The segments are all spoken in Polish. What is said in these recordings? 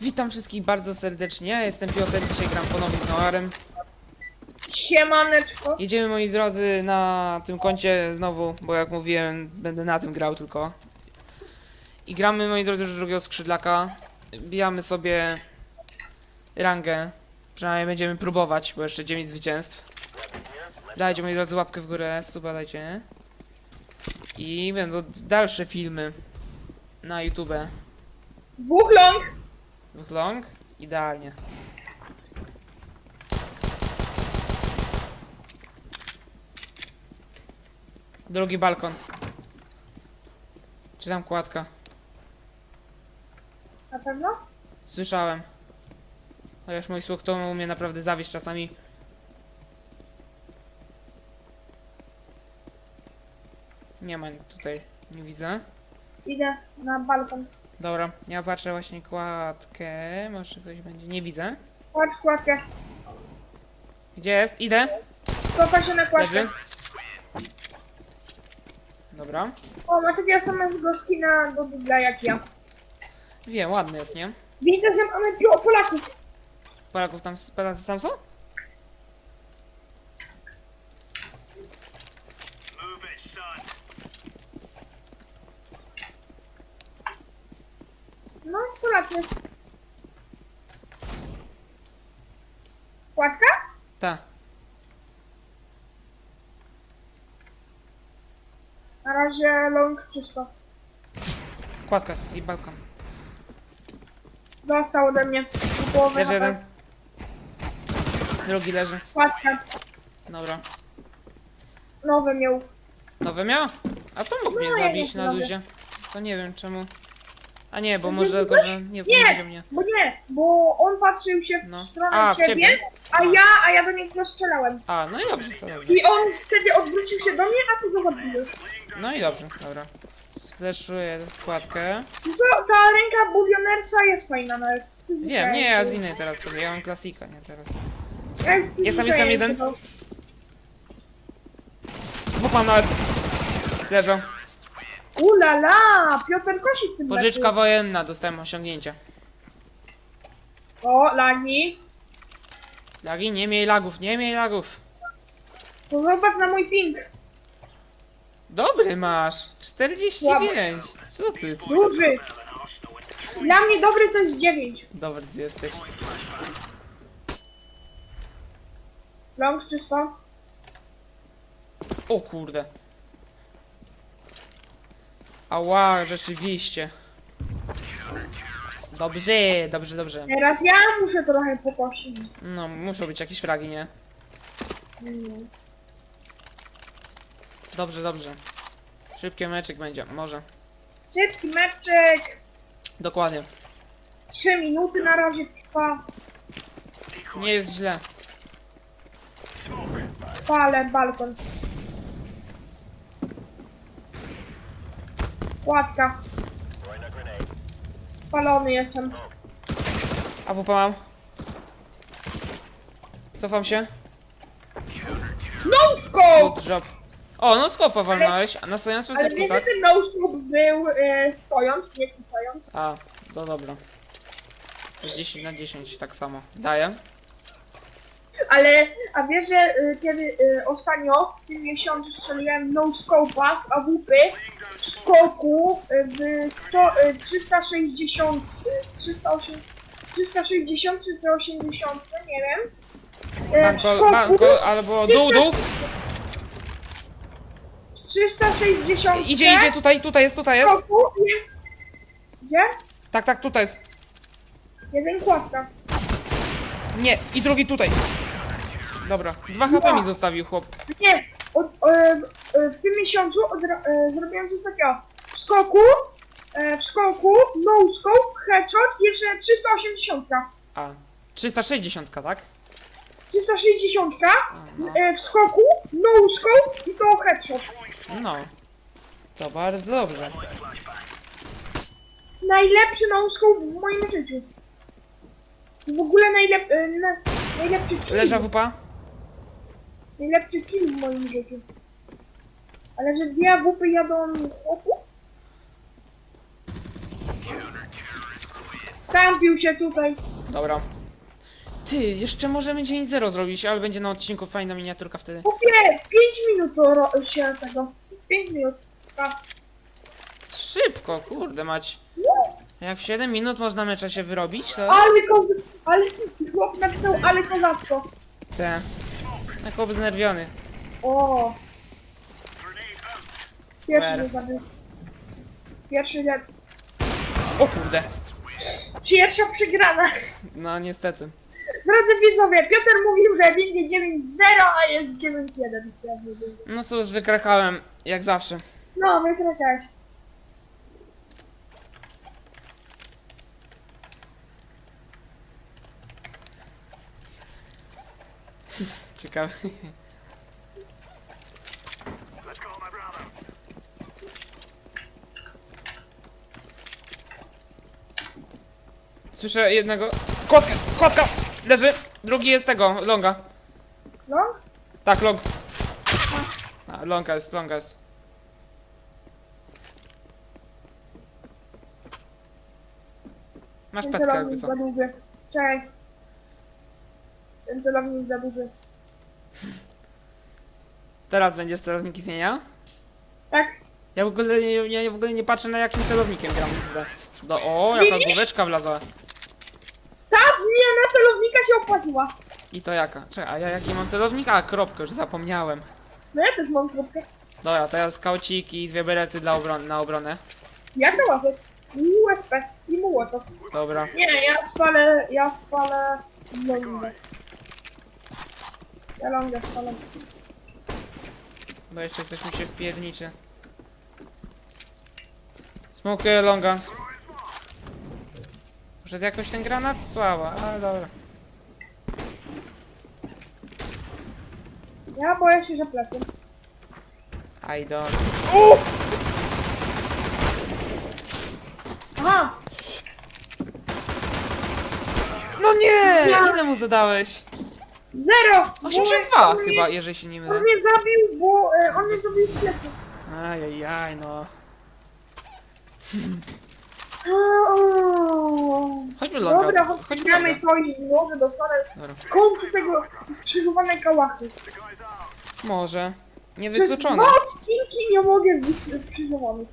Witam wszystkich bardzo serdecznie, ja jestem Piotr, dzisiaj gram ponownie z Noarem. Siemaneczko. Jedziemy moi drodzy na tym koncie znowu, bo jak mówiłem, będę na tym grał tylko. I gramy moi drodzy już drugiego skrzydlaka. Bijamy sobie rangę. Przynajmniej będziemy próbować, bo jeszcze 9 zwycięstw. Dajcie moi drodzy łapkę w górę, suba dajcie. I będą dalsze filmy na YouTube. Dwóch long. Dwóch long? Idealnie. Drugi balkon. Czy tam kładka? Na pewno? Słyszałem. Chociaż mój słuch to umie naprawdę zawieść czasami. Nie ma tutaj, nie widzę. Idę na balkon. Dobra, ja patrzę właśnie kładkę. Może ktoś będzie. Nie widzę. Patrz kładkę. Gdzie jest? Idę. Kopa się na kładkę. Leży. Dobra. O, ma takiego samego skina do dubla jak ja. Wiem, ładny jest, nie? Widzę, że mamy piło Polaków. Polaków tam, Polacy tam są? Polacy. Kładka? Ta. Na razie long czysto. Kładka jest i balkon. Dostał ode mnie. Do Leży jeden. Drugi leży. Kładka. Dobra. Nowy miał. Nowy miał? A to mógł mnie No, ja zabić nie na luzie. To nie wiem czemu. A nie, bo może tylko, że nie, widział mnie. Bo nie, bo on patrzył się w No. stronę A, w ciebie, ciebie? a ja, a ja do niego strzelałem. A, no i dobrze, to dobrze. I on wtedy odwrócił się do mnie, a ty go zabiłeś. No i dobrze, dobra. Sfleszuję kładkę. Wiesz Co, ta ręka Bullionersa jest fajna nawet. Wiem, nie, ja z innej teraz podję. Ja mam klasika, nie teraz. Ja Jest tam, jest tam jeden. Dwóch mam nawet. Leżą. Ulala, Piotr Kosik tym Pożyczka lepiej. wojenna, dostałem osiągnięcie. O, lagi. Lagi, nie miej lagów, nie miej lagów. To zobacz na mój ping. Dobry masz. 45. Co ty? Duży. Dla mnie dobry to jest 9. Dobry ty jesteś. Long czysto. O kurde. Ała, rzeczywiście. Dobrze, dobrze, dobrze. Teraz ja muszę trochę pokosić. No, muszą być jakieś fragi, nie? Mm. Dobrze, dobrze. Szybki meczek będzie, może. Szybki meczek. Dokładnie. 3 minuty na razie trwa. Nie jest źle. Palę balkon. Kładka. Palony jestem. A WP mam. Cofam się. No scope! O, no skopa walnąłeś, a na stojącym Ale wiecie, kucak? ten no był e, stojąc, nie kucając. A, to dobra. To jest 10 na 10, tak samo. Daję. Ale, a wiesz, że y, kiedy y, ostatnio w tym miesiącu strzeliłem no scope'a z AWP w skoku y, w 100, y, 360, y, 308, 360 czy 180, nie wiem. Y, w Banko, skoku banko, albo dół, dół. 360 Idzie, idzie, tutaj, tutaj jest, tutaj jest. skoku, nie. Gdzie? Tak, tak, tutaj jest. Jeden kładka. Nie, i drugi tutaj. Dobra, dwa HP mi zostawił chłop. Nie, od, e, e, w tym miesiącu odra- e, zrobiłem coś takiego. W skoku, e, w skoku, no scope, headshot, jeszcze 380. A, 360, tak? 360 no. e, w skoku, no scope i to headshot. No. To bardzo dobrze. Najlepszy no scope w moim życiu. W ogóle najlep- e, na, najlepszy. Leża WP? Najlepszy kill w moim życiu. Ale że dwie AWP jadą chłopu? Kampił się tutaj. Dobra. Ty, jeszcze możemy dzień zero zrobić, ale będzie na odcinku fajna miniaturka wtedy. Kupię 5 minut to ro- się tego. 5 minut. A, Szybko, kurde mać. Jak w 7 minut można mecza się wyrobić, to... Ale koz... Ale chłop napisał, ale kozacko. Te. Jak obznerwiony. O. Pierwszy Where? zabił. Pierwszy nie. O kurde. Pierwsza przegrana. No niestety. Drodzy widzowie, Piotr mówił, że będzie 9-0, a jest 9-1. No cóż, wykrakałem, jak zawsze. No, wykrakałeś. Ciekawe. Słyszę jednego. Kotka! Kotka! Leży! Drugi jest tego, longa. No, Tak, long. A, longa jest, longa jest. Masz ten petkę jakby celownik co. za duży. Cześć. Ten celownik za duży. Teraz będziesz celowniki zmienia? Tak? Ja w ogóle nie, ja w ogóle nie patrzę na jakim celownikiem gram XD. Do, o, jaka Widzisz? główeczka wlazła. Ta zmiana celownika się opłaciła. I to jaka? Czekaj, a ja jaki mam celownik? A, kropkę, już zapomniałem. No ja też mam kropkę. Dobra, teraz kaucik i dwie berety dla obron na obronę. Ja to łapię. I USP. I mułotow. Dobra. Nie, ja spalę, ja spalę longę. Ja longę spalę. Bo jeszcze ktoś mi się wpierniczy. Smokuję longa. Może jakoś ten granat? Słaba, ale dobra. Ja boję się, że plecy. I don't. U! Aha! No nie! Ile mu zadałeś? Zero! 82 Bo on chyba, jeżeli się nie On mylę. mnie zabił, bo e, on mnie zabił w plecy. Ajajaj, no. Aaaa. Chodźmy longa. Dobra, Chodźmy to i może dostanę Dobra. końcu tego skrzyżowanej kałachy. Może. Przez Niewykluczone. dwa odcinki nie mogę być skrzyżowany.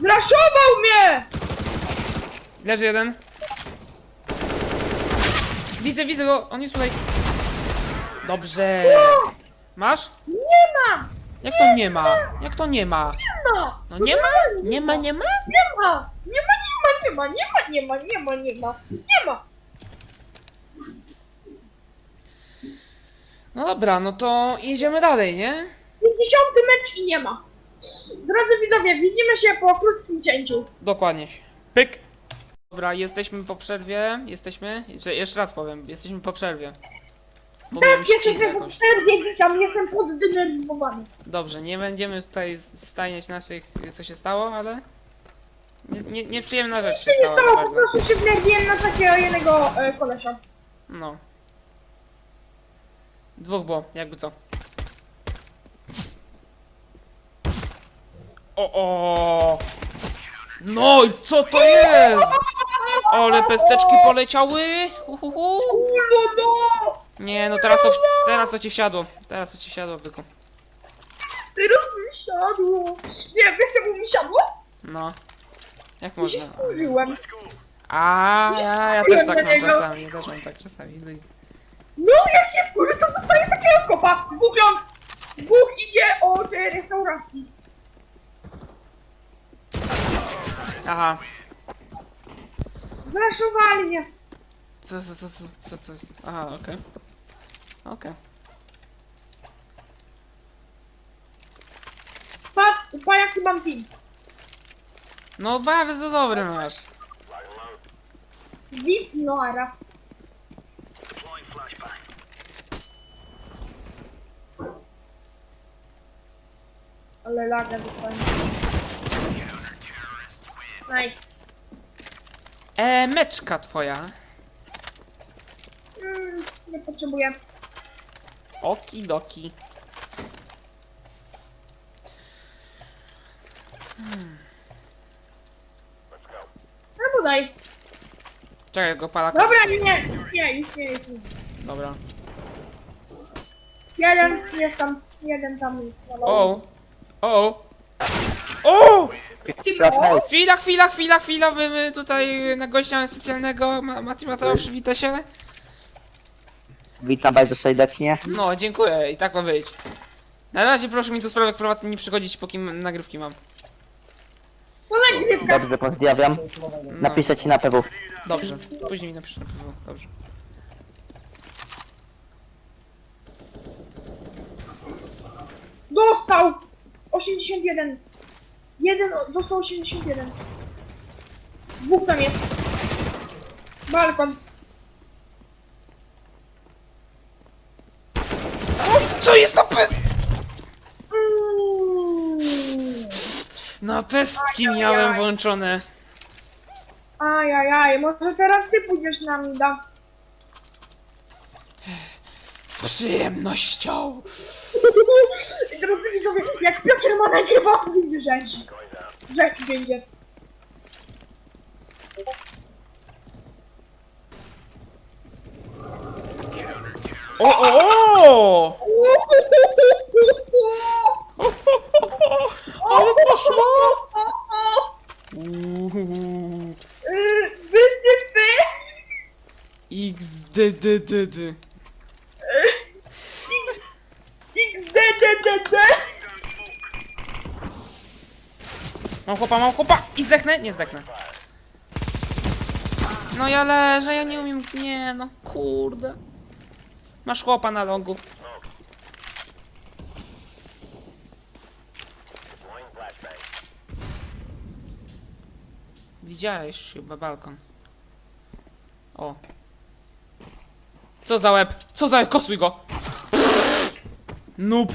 Zraszował mnie! Leży jeden. Widzę, widzę go. On jest tutaj. Dobrze. Masz? Nie ma! Jak to nie ma? Jak to nie ma? Nie ma! No nie ma? Nie ma, nie ma? Nie ma! Nie ma, nie ma, nie ma, nie ma, nie ma, nie ma, nie ma! No dobra, no to jedziemy dalej, nie? 50 mecz i nie ma. Drodzy widzowie, widzimy się po krótkim cięciu. Dokładnie. Pyk. Dobra, jesteśmy po przerwie. Jesteśmy. Jeszcze, jeszcze raz powiem, jesteśmy po przerwie. Bo miałem Tak, ścigę jesteśmy po jakąś. przerwie, witam, jestem poddenerwowany. Dobrze, nie będziemy tutaj stajniać naszych, co się stało, ale... Nie, nie, nieprzyjemna rzecz się Czy nie stała stało, po bardzo. prostu się wnerwiłem na takiego jednego e, kolesia. No. Dwóch było, jakby co. O, o! No i co to jest? Ale pesteczki poleciały! Uhuhu. No! Nie, no teraz to, teraz to ci wsiadło. Teraz to ci wsiadło, byku. Teraz mi siadło. Nie, wiesz czemu mi siadło? No. Jak się można? wkurzyłem. A, ja, ja też tak mam czasami, ja też mam tak czasami. No, jak się wkurzy, to dostaję takiego kopa. Dwóch rąk. Dwóch idzie od e, restauracji. Aha. Zraszowali mnie. Co, co, co, co, co, co jest? Aha, okej. Okej. Patrz, pa jaki mam team. No bardzo dobry masz. Widz Noara. Ale laga dostałem. Nice. E, meczka twoja. Mm, nie potrzebuję. Okidoki. Albo daj. Czekaj, go palaka. Dobra, nie, nie, nie, już nie jest. Dobra. Jeden jest tam, jeden tam jest. O! O! O! Timo, Chwila, chwila, chwila, chwila, my, my tutaj na gościa mamy specjalnego. Ma, Mati Mateusz, przywita się. Witam bardzo serdecznie. No, dziękuję, i tak ma być. Na razie proszę mi tu sprawek prywatnych nie przychodzić, póki nagrywki mam. Dobrze, pozdrawiam. No, Napiszę ci na PW. dobrze. Później mi napisz na pewno. Dobrze. Dostał 81. Jeden dostał 81. Dwóch tam jest. Balkon. Co jest na pest? Na pestki miałem włączone. Ajajaj, może teraz ty pójdziesz na mida. Z przyjemnością. I teraz ty widzowie, jak Piotr ma nagrywa, to będzie rzeź. Rzeź będzie. O, o, o! Ale poszło! Uuu. Yy, Wysypy! XDDDD. XDDDD! Mam chłopa, mam chłopa! I zdechnę? Nie zdechnę. No ja leżę, ja nie umiem... Nie no, kurde. Masz chłopa na longu. Widziałeś chyba balkon. O. Co za łeb? Co za łeb? Kosuj go! Noob!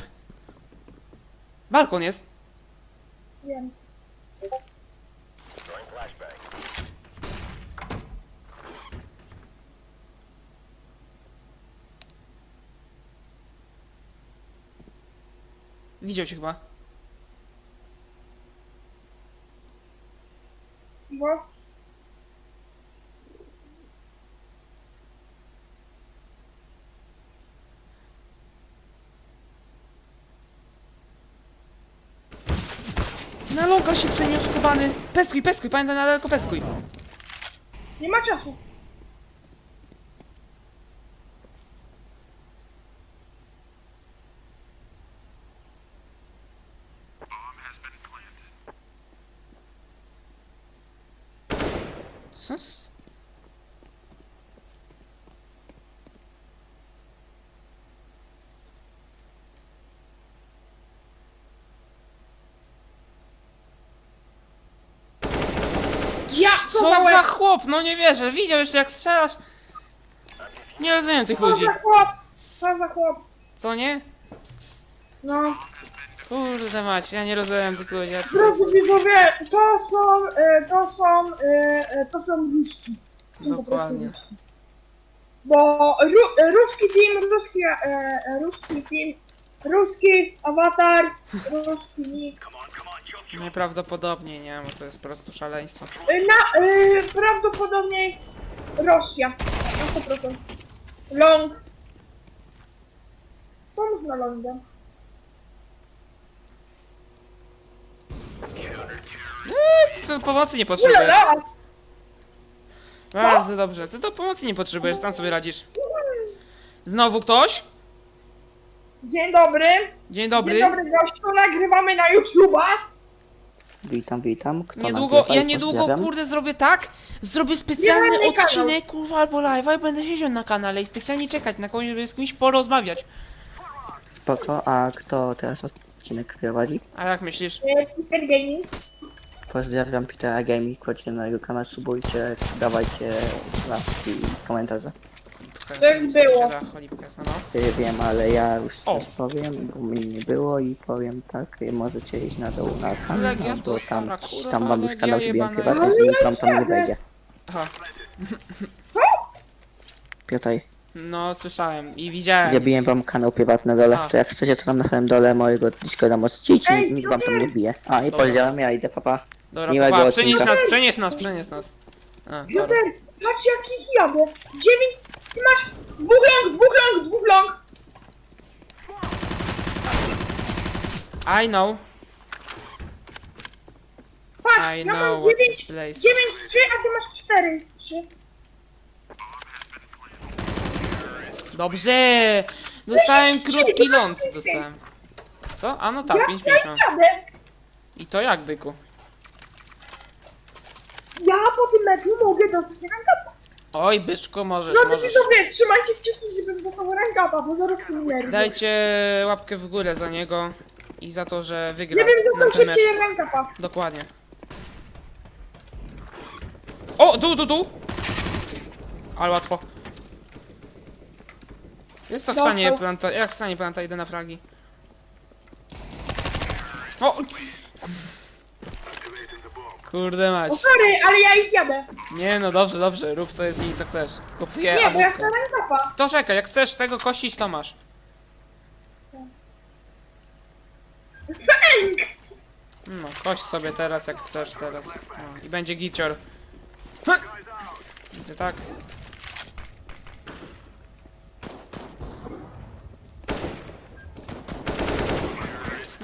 Balkon jest. Wiem. Widział cię chyba. Bo... Na longa się przeniósł kubany. Peskuj, peskuj, pamiętaj na daleko peskuj. Nie ma czasu. Co? s- Ja, Co za chłop? No nie wierzę. Widział jeszcze jak strzelasz. Nie rozumiem tych Co ludzi. za chłop? Co za chłop? Co nie? No. Kurde mać, ja nie rozumiem tych ludzi. jacy są- Drodzy widzowie, to są, e, to są, e, e, to są Ruski. Są po prostu Dokładnie. Ruski. Bo ru, e, ruski team, ruski, e, e, ruski team, ruski awatar, ruski nick. Nieprawdopodobnie, nie, bo to jest po prostu szaleństwo. E, Na, e, prawdopodobnie Rosja. Na 100%. Long. Pomóż na longa. Ty to pomocy nie potrzebujesz. Bardzo dobrze. Ty to pomocy nie potrzebujesz, sam sobie radzisz. Znowu ktoś? Dzień dobry. Dzień dobry. Dzień dobry gościu, nagrywamy na YouTube'a. Witam, witam. Kto Niedługo, nagrywa ja niedługo, pozdrawiam? kurde, zrobię tak, zrobię specjalny kanał. odcinek, kurwa, albo live'a i będę siedział na kanale i specjalnie czekać na kogoś, żeby z kimś porozmawiać. Spoko, a kto teraz odcinek prowadzi? A jak myślisz? E, Peter Gaming. Pozdrawiam Petera Gaming, chodźcie na jego kanał, subujcie, dawajcie łapki i komentarze. Tak było. Cholipka, no. Y, Wiem, ale ja już O. coś powiem, bo mnie nie było i powiem tak, y, możecie iść na dół na kanał, Legia bo to tam, kurwa, tam mam już Legia kanał jebana prywatny jest. i tam tam nie wejdzie. Aha, Piotr, no słyszałem i widziałem. zrobiłem wam kanał prywatny na dole, A. to jak chcecie to tam na samym dole mojego Discorda możecie iść, Ej, nikt wam tam nie bije. A i Dobra. pozdrawiam, ja idę, papa. Dobra, miłego papa, przenieś odcinka. nas, przenieś nas, przenieś nas. A, dobra. Piotr, Patrz jakich jadę. Dziewięć, ty masz dwóch long, dwóch long, dwóch long. I know, Patrz, I ja know mam what dziewięć, this place. dziewięć, trzy, a ty masz cztery, trzy. Dobrze! Dostałem Trzy, krótki ląd, dostałem. Co? A no tak, Ja, 5,50. ja jadę. I to jak, byku? Ja po tym meczu mogę dostać. Oj, byczku, możesz, No to możesz. widzowie, trzymajcie kciuki, żebym dostał rankapa, bo zaraz tu umierzę. Dajcie łapkę w górę za niego i za to, że wygra Żebym nam dostał ten mecz. szybciej rankapa. Dokładnie. O, dół, dół, dół! Ale łatwo. Jest to Dostał. chrzanie planta, jak chrzanie planta, idę na fragi. O! Kurde mać. O sorry, ale ja ich jadę. Nie no, dobrze, dobrze, rób sobie z nimi co chcesz. Kupuję Nie, bo ja awupkę. chcę rankapa. To czekaj, jak chcesz tego kościć, to masz. No, kość sobie teraz, jak chcesz teraz. No, I będzie gicior. Ha! Będzie tak.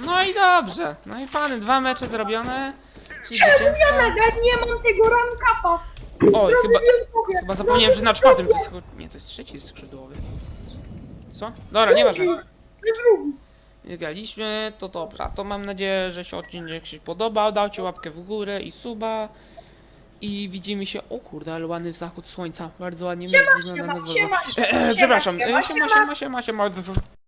No i dobrze. No i pany, dwa mecze zrobione. Czemu ja zwycięstwo. nadal nie mam tego rankapa? Oj, chyba, chyba zapomniałem, że na czwartym to jest... Nie, to jest trzeci skrzydłowy. Co? Dobra, nieważne. Wygraliśmy, to dobra. To mam nadzieję, że się odcinek się podobał. Dajcie łapkę w górę i suba. I widzimy się. O kurde, ale ładny zachód słońca. Bardzo ładnie Siema, siema, siema, E, e, siema, Przepraszam, siema, e, siema, siema, siema, siema.